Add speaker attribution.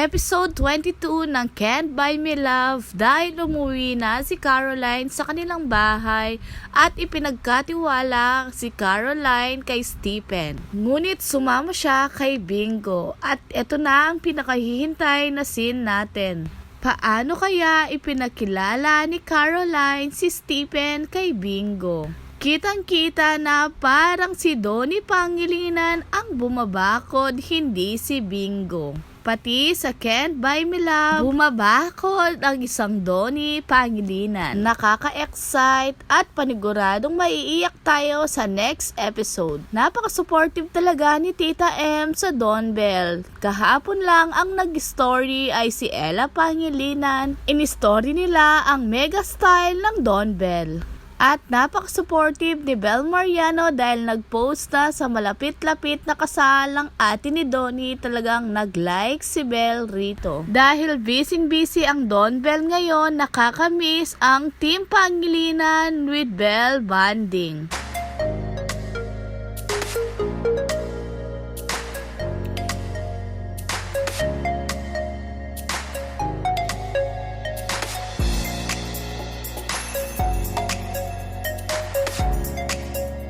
Speaker 1: episode 22 ng Can't Buy Me Love dahil umuwi na si Caroline sa kanilang bahay at ipinagkatiwala si Caroline kay Stephen. Ngunit sumama siya kay Bingo at ito na ang pinakahihintay na scene natin. Paano kaya ipinakilala ni Caroline si Stephen kay Bingo? Kitang-kita na parang si Donnie Pangilinan ang bumabakod, hindi si Bingo. Pati sa Can't Buy Me Love, bumabakod ang isang Donnie Pangilinan. Nakaka-excite at paniguradong maiiyak tayo sa next episode. Napaka-supportive talaga ni Tita M sa Don Bell. Kahapon lang ang nag-story ay si Ella Pangilinan. In-story nila ang mega style ng Don Bell. At napaka-supportive ni Bel Mariano dahil nag-post na sa malapit-lapit na kasal ng ate ni Donnie talagang nag-like si Bel rito. Dahil busy-busy ang Don Bell ngayon, nakakamiss ang Team Pangilinan with Bel Banding.